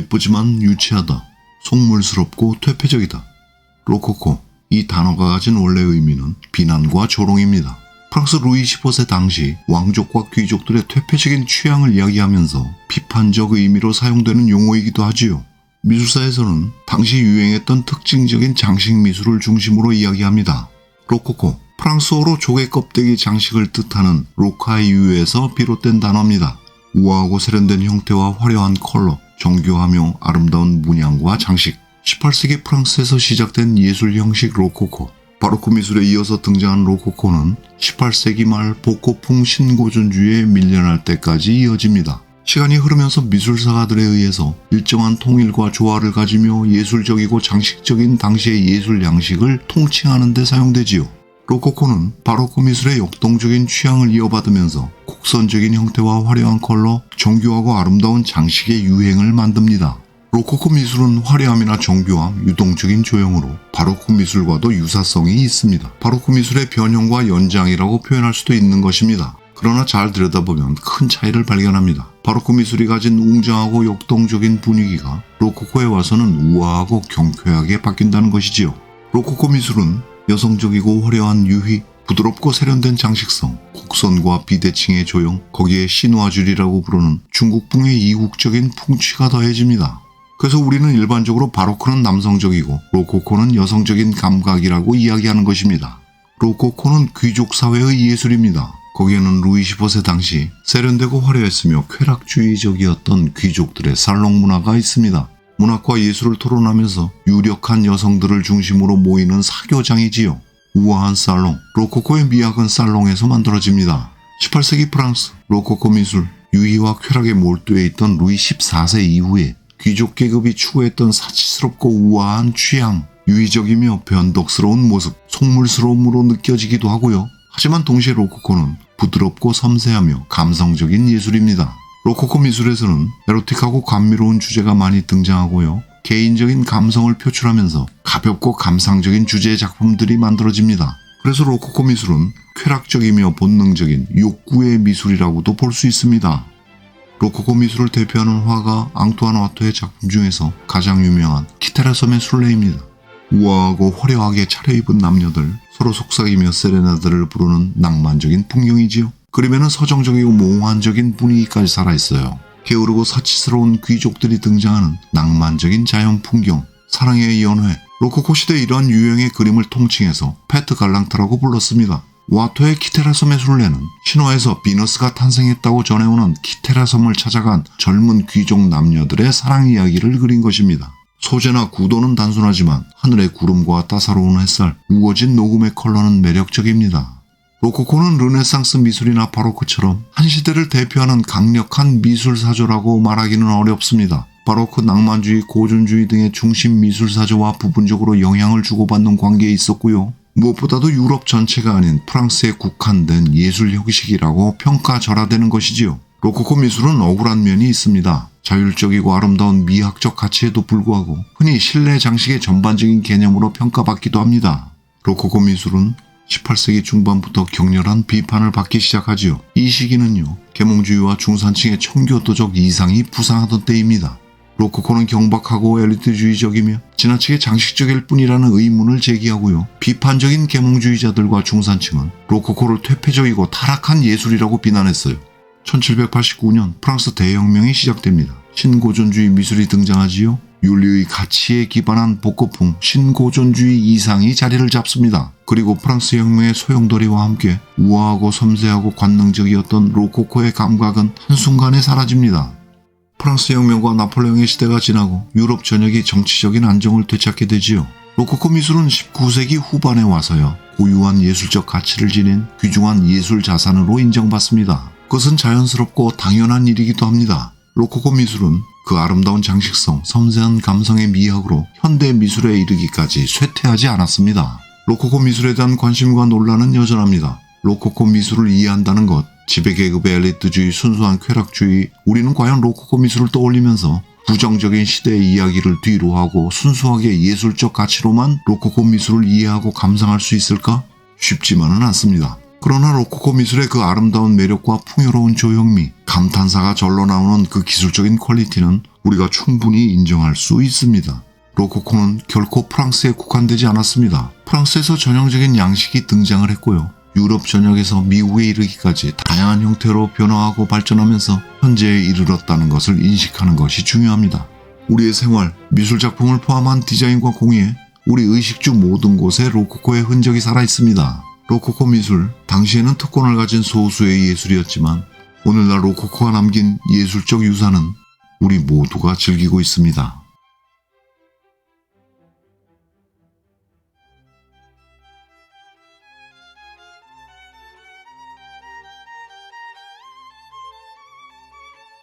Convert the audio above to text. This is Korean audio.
예쁘지만 유치하다. 속물스럽고 퇴폐적이다. 로코코. 이 단어가 가진 원래 의미는 비난과 조롱입니다. 프랑스 루이 15세 당시 왕족과 귀족들의 퇴폐적인 취향을 이야기하면서 비판적 의미로 사용되는 용어이기도 하지요. 미술사에서는 당시 유행했던 특징적인 장식 미술을 중심으로 이야기합니다. 로코코, 프랑스어로 조개 껍데기 장식을 뜻하는 로카이유에서 비롯된 단어입니다. 우아하고 세련된 형태와 화려한 컬러, 정교하며 아름다운 문양과 장식. 18세기 프랑스에서 시작된 예술 형식 로코코. 바로크 미술에 이어서 등장한 로코코는 18세기 말 복고풍 신고전주의에 밀려날 때까지 이어집니다. 시간이 흐르면서 미술사가들에 의해서 일정한 통일과 조화를 가지며 예술적이고 장식적인 당시의 예술 양식을 통칭하는 데 사용되지요. 로코코는 바로크 미술의 역동적인 취향을 이어받으면서 곡선적인 형태와 화려한 컬러, 정교하고 아름다운 장식의 유행을 만듭니다. 로코코 미술은 화려함이나 정교함, 유동적인 조형으로 바로크 미술과도 유사성이 있습니다. 바로크 미술의 변형과 연장이라고 표현할 수도 있는 것입니다. 그러나 잘 들여다보면 큰 차이를 발견합니다. 바로크 미술이 가진 웅장하고 역동적인 분위기가 로코코에 와서는 우아하고 경쾌하게 바뀐다는 것이지요. 로코코 미술은 여성적이고 화려한 유희, 부드럽고 세련된 장식성, 곡선과 비대칭의 조형, 거기에 신화줄이라고 부르는 중국풍의 이국적인 풍취가 더해집니다. 그래서 우리는 일반적으로 바로크는 남성적이고 로코코는 여성적인 감각이라고 이야기하는 것입니다. 로코코는 귀족 사회의 예술입니다. 거기에는 루이 15세 당시 세련되고 화려했으며 쾌락주의적이었던 귀족들의 살롱 문화가 있습니다. 문학과 예술을 토론하면서 유력한 여성들을 중심으로 모이는 사교장이지요. 우아한 살롱, 로코코의 미학은 살롱에서 만들어집니다. 18세기 프랑스, 로코코 미술, 유희와 쾌락에 몰두해 있던 루이 14세 이후에 귀족 계급이 추구했던 사치스럽고 우아한 취향, 유의적이며 변덕스러운 모습, 속물스러움으로 느껴지기도 하고요. 하지만 동시에 로코코는 부드럽고 섬세하며 감성적인 예술입니다. 로코코 미술에서는 에로틱하고 감미로운 주제가 많이 등장하고요. 개인적인 감성을 표출하면서 가볍고 감상적인 주제의 작품들이 만들어집니다. 그래서 로코코 미술은 쾌락적이며 본능적인 욕구의 미술이라고도 볼 수 있습니다. 로코코 미술을 대표하는 화가 앙투안 와토의 작품 중에서 가장 유명한 키테라섬의 순례입니다. 우아하고 화려하게 차려입은 남녀들 서로 속삭이며 세레나드를 부르는 낭만적인 풍경이지요. 그림에는 서정적이고 몽환적인 분위기까지 살아있어요. 게으르고 사치스러운 귀족들이 등장하는 낭만적인 자연 풍경, 사랑의 연회, 로코코 시대 이러한 유형의 그림을 통칭해서 페트 갈랑트라고 불렀습니다. 와토의 키테라 섬의 순례는 신화에서 비너스가 탄생했다고 전해오는 키테라 섬을 찾아간 젊은 귀족 남녀들의 사랑 이야기를 그린 것입니다. 소재나 구도는 단순하지만 하늘의 구름과 따사로운 햇살, 우거진 녹음의 컬러는 매력적입니다. 로코코는 르네상스 미술이나 바로크처럼 한 시대를 대표하는 강력한 미술 사조라고 말하기는 어렵습니다. 바로크 낭만주의, 고전주의 등의 중심 미술 사조와 부분적으로 영향을 주고받는 관계에 있었고요. 무엇보다도 유럽 전체가 아닌 프랑스에 국한된 예술 형식이라고 평가절하되는 것이지요. 로코코 미술은 억울한 면이 있습니다. 자율적이고 아름다운 미학적 가치에도 불구하고 흔히 실내 장식의 전반적인 개념으로 평가받기도 합니다. 로코코 미술은 18세기 중반부터 격렬한 비판을 받기 시작하지요. 이 시기는요, 계몽주의와 중산층의 청교도적 이상이 부상하던 때입니다. 로코코는 경박하고 엘리트주의적이며 지나치게 장식적일 뿐이라는 의문을 제기하고요. 비판적인 계몽주의자들과 중산층은 로코코를 퇴폐적이고 타락한 예술이라고 비난했어요. 1789년 프랑스 대혁명이 시작됩니다. 신고전주의 미술이 등장하지요. 윤리의 가치에 기반한 복고풍 신고전주의 이상이 자리를 잡습니다. 그리고 프랑스 혁명의 소용돌이와 함께 우아하고 섬세하고 관능적이었던 로코코의 감각은 한순간에 사라집니다. 프랑스 혁명과 나폴레옹의 시대가 지나고 유럽 전역이 정치적인 안정을 되찾게 되지요. 로코코 미술은 19세기 후반에 와서야 고유한 예술적 가치를 지닌 귀중한 예술 자산으로 인정받습니다. 그것은 자연스럽고 당연한 일이기도 합니다. 로코코 미술은 그 아름다운 장식성, 섬세한 감성의 미학으로 현대 미술에 이르기까지 쇠퇴하지 않았습니다. 로코코 미술에 대한 관심과 논란은 여전합니다. 로코코 미술을 이해한다는 것, 지배계급의 엘리트주의, 순수한 쾌락주의, 우리는 과연 로코코 미술을 떠올리면서 부정적인 시대의 이야기를 뒤로 하고 순수하게 예술적 가치로만 로코코 미술을 이해하고 감상할 수 있을까? 쉽지만은 않습니다. 그러나 로코코 미술의 그 아름다운 매력과 풍요로운 조형미, 감탄사가 절로 나오는 그 기술적인 퀄리티는 우리가 충분히 인정할 수 있습니다. 로코코는 결코 프랑스에 국한되지 않았습니다. 프랑스에서 전형적인 양식이 등장을 했고요. 유럽 전역에서 미국에 이르기까지 다양한 형태로 변화하고 발전하면서 현재에 이르렀다는 것을 인식하는 것이 중요합니다. 우리의 생활, 미술 작품을 포함한 디자인과 공예, 우리 의식주 모든 곳에 로코코의 흔적이 살아 있습니다. 로코코 미술, 당시에는 특권을 가진 소수의 예술이었지만 오늘날 로코코가 남긴 예술적 유산은 우리 모두가 즐기고 있습니다.